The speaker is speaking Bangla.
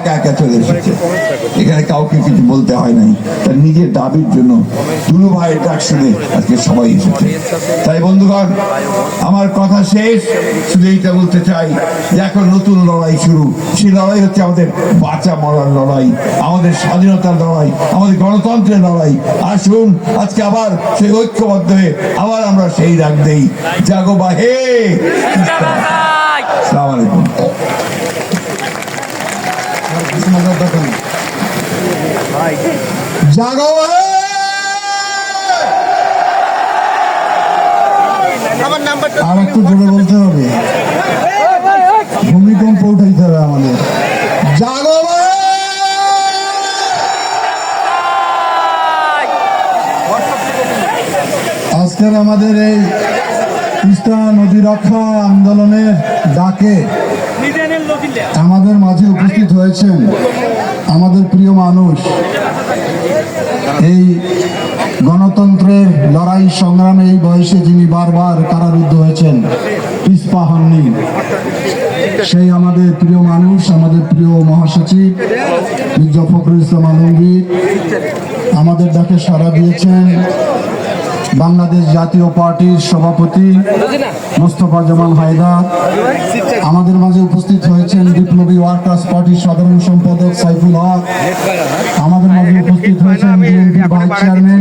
একা একা চলে এসেছে। এখানে কাউকে কিছু বলতে হয় নাই। তার নিজের দাবির জন্য দুলু ভাইয়ের ডাক শুনে আজকে সবাই এসেছে। তাই বন্ধুগণ আমার কথা শেষ। শুধু এইটা বলতে চাই যে এখন নতুন লড়াই শুরু। সেই লড়াই হচ্ছে আমাদের বাঁচা মরার লড়াই আমাদের স্বাধীনতার লড়াই আমাদের গণতন্ত্রের লড়াই। আসুন আজকে আবার সেই ঐক্যবদ্ধ হয়ে আবার আমরা সেই রাগ দেই। জাগো বাহে। জাগো বাহে আর একটু জোরে বলতে হবে। ভূমিকম্প উঠাইতে হবে আমাদের। জাগো আজকের আমাদের এই তিস্তা নদী রক্ষা আন্দোলনের ডাকে আমাদের মাঝে উপস্থিত হয়েছেন আমাদের প্রিয় মানুষ, এই গণতন্ত্রের লড়াই সংগ্রামে এই বয়সে যিনি বারবার কারারুদ্ধ হয়েছেন, পিসপা হননি। সেই আমাদের প্রিয় মানুষ, আমাদের প্রিয় মহাসচিব, মির্জা ফখরুল ইসলাম আলমগীর, আমাদের ডাকে সাড়া দিয়েছেন বাংলাদেশ জাতীয় পার্টির সভাপতি মোস্তফা জামাল হায়দার আমাদের মাঝে উপস্থিত হয়েছেন বিপ্লবী ওয়ার্কার্স পার্টির সাধারণ সম্পাদক সাইফুল হক। আমাদের মাঝে উপস্থিত হয়েছেন চেয়ারম্যান